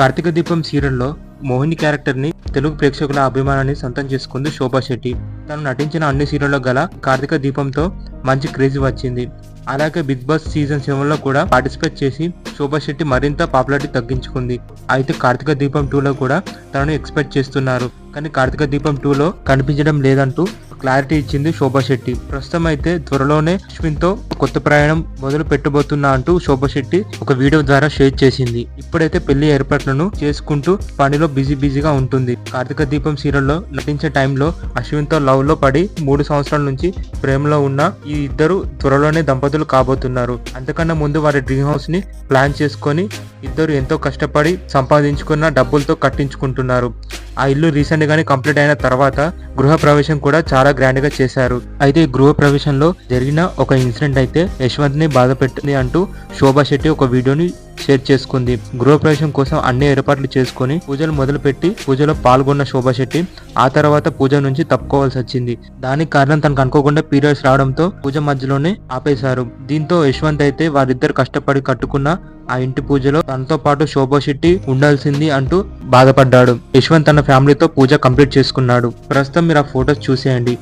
కార్తీక దీపం సీరియల్లో మోహిని క్యారెక్టర్ని తెలుగు ప్రేక్షకుల అభిమానాన్ని సొంతం చేసుకుంది శోభా శెట్టి. తను నటించిన అన్ని సీరియల్లో గల కార్తీక దీపంతో మంచి క్రేజ్ వచ్చింది. అలాగే బిగ్ బాస్ సీజన్ సెవెన్లో కూడా పార్టిసిపేట్ చేసి శోభా శెట్టి మరింత పాపులారిటీ తగ్గించుకుంది. అయితే కార్తీక దీపం టూలో కూడా తనను ఎక్స్పెక్ట్ చేస్తున్నారు. కానీ కార్తీక దీపం టూలో కనిపించడం లేదంటూ క్లారిటీ ఇచ్చింది శోభా శెట్టి. ప్రస్తుతం అయితే త్వరలోనే అశ్విన్తో కొత్త ప్రయాణం మొదలు పెట్టబోతున్నా అంటూ శోభా శెట్టి ఒక వీడియో ద్వారా షేర్ చేసింది. ఇప్పుడైతే పెళ్ళి ఏర్పాట్లను చేసుకుంటూ పనిలో బిజీ బిజీగా ఉంటుంది. కార్తీక దీపం సీరియల్లో నటించే టైంలో అశ్విన్తో లవ్లో పడి మూడు సంవత్సరాల నుంచి ప్రేమలో ఉన్న ఈ ఇద్దరు త్వరలోనే దంపతులు కాబోతున్నారు. అంతకన్నా ముందు వారి డ్రీమ్ హౌస్ని ప్లాన్ చేసుకొని ఇద్దరు ఎంతో కష్టపడి సంపాదించుకున్న డబ్బులతో కట్టించుకుంటున్నారు. ఆ ఇల్లు రీసెంట్ గానే కంప్లీట్ అయిన తర్వాత గృహ ప్రవేశం కూడా చాలా గ్రాండ్గా చేశారు. అయితే గృహ ప్రవేశంలో జరిగిన ఒక ఇన్సిడెంట్ అయితే యశ్వంత్ని బాధ పెట్టింది అంటూ శోభా శెట్టి ఒక వీడియోని షేర్ చేసుకుంది. గృహప్రవేశం కోసం అన్ని ఏర్పాట్లు చేసుకొని పూజలు మొదలుపెట్టి పూజలో పాల్గొన్న శోభా శెట్టి ఆ తర్వాత పూజ నుంచి తప్పుకోవాల్సి వచ్చింది. దానికి కారణం తనకు అనుకోకుండా పీరియడ్స్ రావడంతో పూజ మధ్యలోనే ఆపేశారు. దీంతో యశ్వంత్ అయితే వారిద్దరు కష్టపడి కట్టుకున్న ఆ ఇంటి పూజలో తనతో పాటు శోభా శెట్టి ఉండాల్సింది అంటూ బాధపడ్డాడు. యశ్వంత్ తన ఫ్యామిలీతో పూజ కంప్లీట్ చేసుకున్నాడు. ప్రస్తుతం మీరు ఆ ఫొటోస్ చూసేయండి.